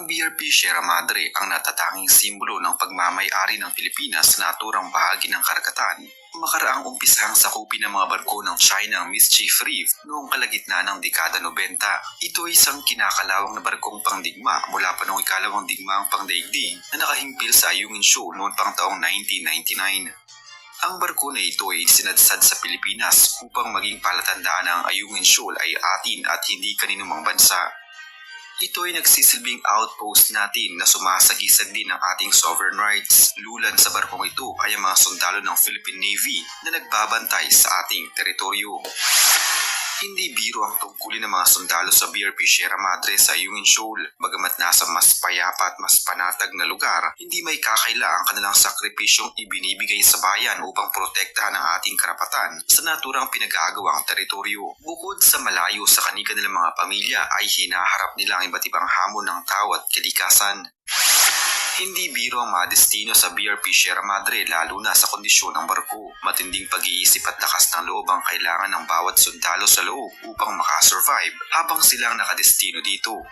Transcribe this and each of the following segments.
Ang BRP Sierra Madre ang natatanging simbolo ng pagmamayari ng Pilipinas sa naturang bahagi ng karagatan. Makaraang umpisang sakupin ng mga barko ng China ang Mischief Reef noong kalagitnaan ng dekada 90. Ito ay isang kinakalawang na barkong pangdigma mula pa noong ikalawang digmaang pangdaigdig na nakahimpil sa Ayungin Shoal noong pang taong 1999. Ang barko na ito ay sinadsad sa Pilipinas upang maging palatandaan ang Ayungin Shoal ay atin at hindi kaninumang bansa. Ito ay nagsisilbing outpost natin na sumasagisag din ng ating sovereign rights. Lulan sa barkong ito ay ang mga sundalo ng Philippine Navy na nagbabantay sa ating teritoryo. Hindi biro ang tungkulin ng mga sundalo sa BRP Sierra Madre sa Ayungin Shoal. Bagamat nasa mas payapa at mas panatag na lugar, hindi may kakaila ang kanilang sakripisyong ibinibigay sa bayan upang protektahan ang ating karapatan sa naturang pinag-aagawang teritoryo. Bukod sa malayo sa kanika nilang mga pamilya ay hinaharap nila ang iba't ibang hamon ng tao at kalikasan. Hindi biro ang mga destino sa BRP Sierra Madre lalo na sa kondisyon ng barko. Matinding pag-iisip at lakas ng loob ang kailangan ng bawat sundalo sa loob upang makasurvive habang silang nakadestino dito.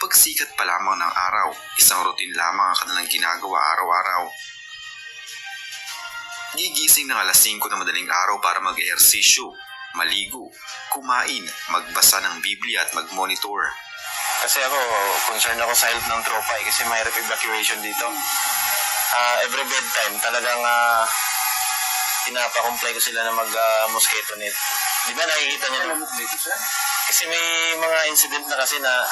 Pagsikat pa lamang ng araw, isang routine lamang ang kanilang ginagawa araw-araw. Gigising ng alas 5 ng madaling araw para mag-ehersisyo, maligo, kumain, magbasa ng Biblia at mag-monitor. Kasi ako, concerned ako sa health ng tropa eh, kasi mahirap evacuation dito. Ah, every bedtime, talagang uh, pinapakomply ko sila na mag-mosquito net. Di ba nakikita niyo? dito siya? Kasi may mga incident na kasi na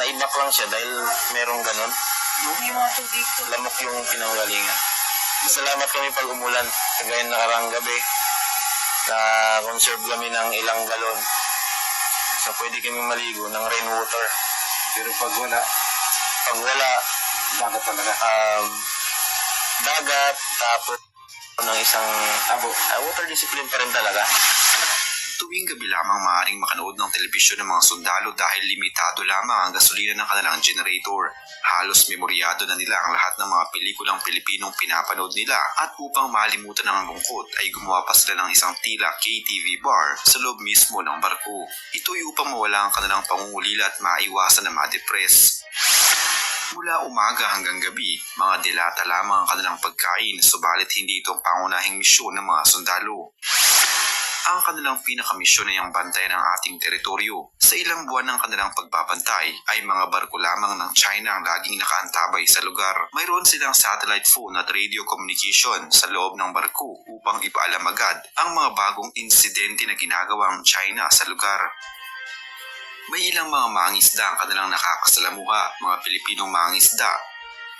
naibak lang siya dahil merong ganun. Yung mga tubig to. Lamok yung pinanggalingan. Salamat kami pag umulan. Kagaya nakarang gabi, na conserve kami ng ilang galon. So pwede kami maligo ng rainwater. Pero pag wala, Pag wala, dagat talaga. um, dagat, tapos ng isang Abo. ah, water discipline pa rin talaga. Tuwing gabi lamang maaaring makanood ng telebisyon ng mga sundalo dahil limitado lamang ang gasolina ng kanilang generator. Halos memoryado na nila ang lahat ng mga pelikulang Pilipinong pinapanood nila at upang malimutan ang lungkot ay gumawa pa sila ng isang tila KTV bar sa loob mismo ng barko. Ito ay upang mawala ang kanilang pangungulila at maiwasan na ma-depress. Mula umaga hanggang gabi, mga dilata lamang ang kanilang pagkain subalit hindi ito ang pangunahing misyon ng mga sundalo. Ang kanilang pinakamisyon ay ang bantayan ng ating teritoryo. Sa ilang buwan ng kanilang pagbabantay ay mga barko lamang ng China ang laging nakaantabay sa lugar. Mayroon silang satellite phone at radio communication sa loob ng barko upang ipaalam agad ang mga bagong insidente na ginagawa ng China sa lugar. May ilang mga mangisda ang kanilang nakakasalamuha, mga Pilipinong mangisda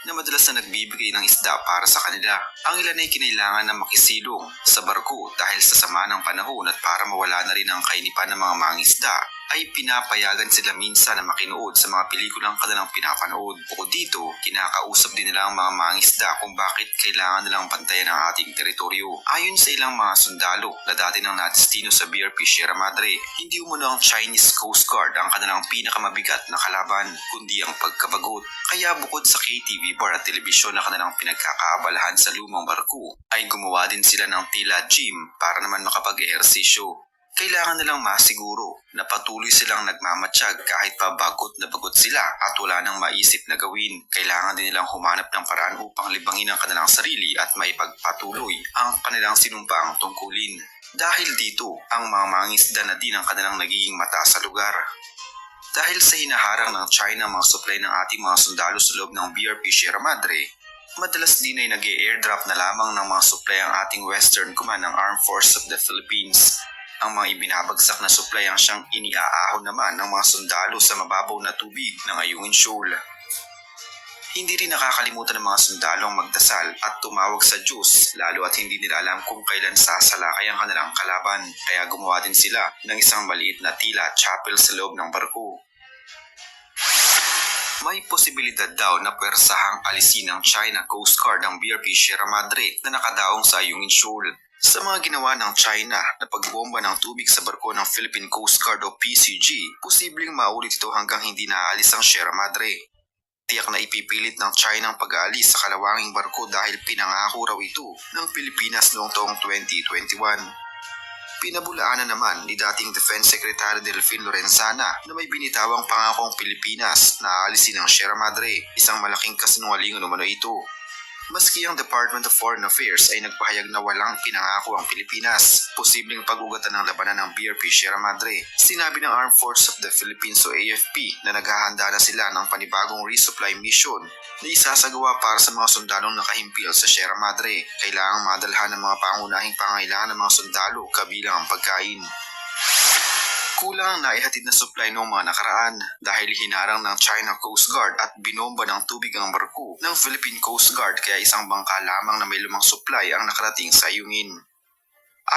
na madalas na nagbibigay ng isda para sa kanila. Ang ilan ay kinailangan na makisilong sa barko dahil sa sama ng panahon at para mawala na rin ang kainipan ng mga mangisda ay pinapayagan sila minsan na makinood sa mga pelikulang kanilang pinapanood. Bukod dito, kinakausap din nila ang mga mangisda kung bakit kailangan nilang bantayan ang ating teritoryo. Ayon sa ilang mga sundalo na dati nang nadestino sa BRP Sierra Madre, hindi umano ang Chinese Coast Guard ang kanilang pinakamabigat na kalaban, kundi ang pagkabagot. Kaya bukod sa KTV bar at telebisyon na kanilang pinagkakaabalahan sa lumang barko, ay gumawa din sila ng tila gym para naman makapag-ehersisyo. Kailangan nilang masiguro na patuloy silang nagmamatsyag kahit pa bagot na bagot sila at wala nang maisip na gawin. Kailangan din nilang humanap ng paraan upang libangin ang kanilang sarili at maipagpatuloy ang kanilang sinumpaang tungkulin. Dahil dito, ang mga mangisda na din ang kanilang nagiging mata sa lugar. Dahil sa hinaharang ng China mga supply ng ating mga sundalo sa loob ng BRP Sierra Madre, madalas din ay nag airdrop na lamang ng mga supply ang ating Western Command ng Armed Forces of the Philippines. Ang mga ibinabagsak na supply ang siyang iniaahon naman ng mga sundalo sa mababaw na tubig ng Ayungin Shoal. Hindi rin nakakalimutan ng mga sundalo ang magdasal at tumawag sa Diyos lalo at hindi nila alam kung kailan sasalakay ang kanilang kalaban kaya gumawa din sila ng isang maliit na tila chapel sa loob ng barko. May posibilidad daw na pwersahang alisin ng China Coast Guard ang BRP Sierra Madre na nakadaong sa Ayungin Shoal. Sa mga ginawa ng China na pagbomba ng tubig sa barko ng Philippine Coast Guard o PCG, posibleng maulit ito hanggang hindi naaalis ang Sierra Madre. Tiyak na ipipilit ng China ang pag-aalis sa kalawanging barko dahil pinangako raw ito ng Pilipinas noong taong 2021. Pinabulaanan naman ni dating Defense Secretary Delfin Lorenzana na may binitawang pangakong Pilipinas na aalisin ang Sierra Madre, isang malaking kasinungalingan umano ito. Maski ang Department of Foreign Affairs ay nagpahayag na walang pinangako ang Pilipinas, posibleng pag-ugatan ng labanan ng BRP Sierra Madre. Sinabi ng Armed Forces of the Philippines o AFP na naghahanda na sila ng panibagong resupply mission na isasagawa para sa mga sundalong nakahimpil sa Sierra Madre. Kailangang madalhan ng mga pangunahing pangailangan ng mga sundalo kabilang ang pagkain. Kulang ang naihatid na supply noong mga nakaraan dahil hinarang ng China Coast Guard at binomba ng tubig ang barko ng Philippine Coast Guard kaya isang bangka lamang na may lumang supply ang nakarating sa Yungin.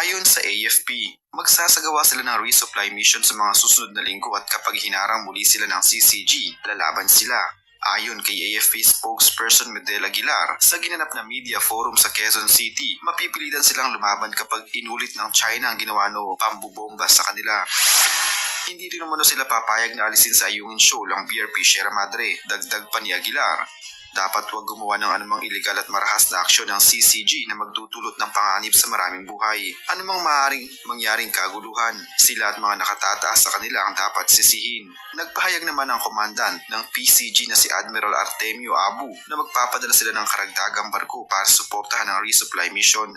Ayon sa AFP, magsasagawa sila ng resupply mission sa mga susunod na linggo at kapag hinarang muli sila ng CCG, lalaban sila. Ayon kay AFP spokesperson Medel Aguilar, sa ginanap na media forum sa Quezon City, mapipilitan silang lumaban kapag inulit ng China ang ginawa no pambubomba sa kanila. Hindi rin naman sila papayag na alisin sa Ayungin Shoal ang BRP Sierra Madre, dagdag pa ni Aguilar. Dapat huwag gumawa ng anumang iligal at marahas na aksyon ng CCG na magdudulot ng panganib sa maraming buhay. Anumang maaaring mangyaring kaguluhan, sila at mga nakatataas sa kanila ang dapat sisihin. Nagpahayag naman ang komandant ng PCG na si Admiral Artemio Abu na magpapadala sila ng karagdagang barko para suportahan ang resupply mission.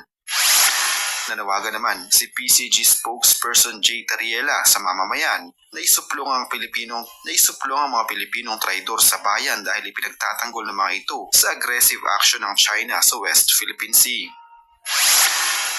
Nanawagan naman si PCG spokesperson Jay Tariela sa mamamayan na isuplong ang Pilipinong na isuplong ang mga Pilipinong traidor sa bayan dahil ipinagtatanggol ng mga ito sa aggressive action ng China sa West Philippine Sea.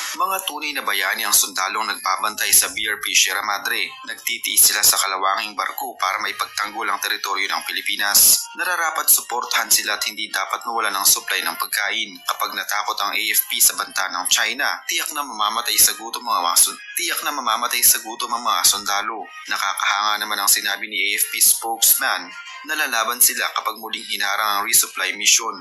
Mga tunay na bayani ang sundalong nagbabantay sa BRP Sierra Madre. Nagtitiis sila sa kalawanging barko para maipagtanggol ang teritoryo ng Pilipinas. Nararapat suportahan sila at hindi dapat mawala ng supply ng pagkain. Kapag natakot ang AFP sa banta ng China, tiyak na mamamatay sa gutom mga mga sun- tiyak na mamamatay sa gutom ang mga sundalo. Nakakahanga naman ang sinabi ni AFP spokesman na lalaban sila kapag muling hinarang ang resupply mission.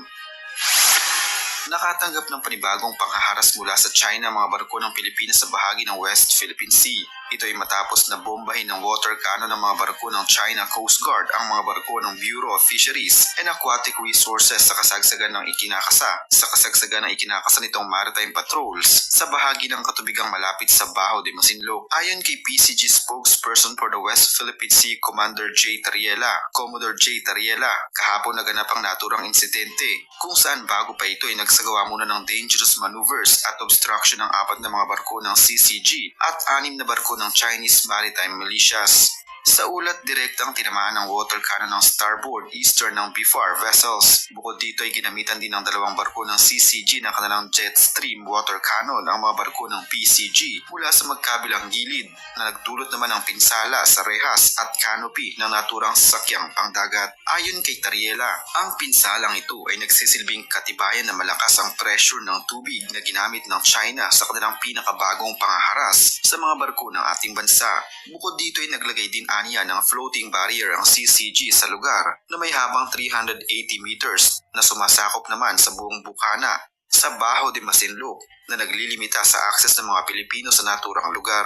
Nakatanggap ng panibagong panghaharas mula sa China ang mga barko ng Pilipinas sa bahagi ng West Philippine Sea. Ito ay matapos na bombahin ng water cannon ng mga barko ng China Coast Guard ang mga barko ng Bureau of Fisheries and Aquatic Resources sa kasagsagan ng ikinakasa sa kasagsagan ng ikinakasa nitong maritime patrols sa bahagi ng katubigang malapit sa Baho de Masinloc. Ayon kay PCG spokesperson for the West Philippine Sea Commander J. Tariela, Commodore J. Tariela, kahapon naganap ang naturang insidente kung saan bago pa ito ay nagsagawa muna ng dangerous maneuvers at obstruction ng apat na mga barko ng CCG at anim na barko ng Chinese Maritime Militias. Sa ulat, direktang tinamaan ng water cannon ng starboard eastern ng BFAR vessels. Bukod dito ay ginamitan din ng dalawang barko ng CCG na kanilang jet stream water cannon ang mga barko ng PCG mula sa magkabilang gilid na nagdulot naman ng pinsala sa rehas at canopy ng naturang sasakyang pangdagat. Ayon kay Tariela, ang pinsalang ito ay nagsisilbing katibayan na malakas ang pressure ng tubig na ginamit ng China sa kanilang pinakabagong pangaharas sa mga barko ng ating bansa. Bukod dito ay naglagay din aniya ng floating barrier ang CCG sa lugar na may habang 380 meters na sumasakop naman sa buong bukana sa Baho de Masinloc na naglilimita sa akses ng mga Pilipino sa naturang lugar.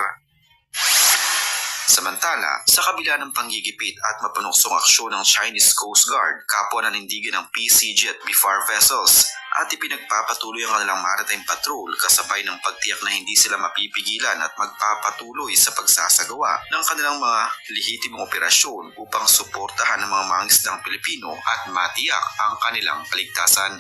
Samantala, sa kabila ng panggigipit at mapanuksong aksyon ng Chinese Coast Guard, kapwa nanindigan ng PCG at BFAR vessels at ipinagpapatuloy ang kanilang maritime patrol kasabay ng pagtiyak na hindi sila mapipigilan at magpapatuloy sa pagsasagawa ng kanilang mga lehitimong operasyon upang suportahan ng mga mangisdang Pilipino at matiyak ang kanilang kaligtasan.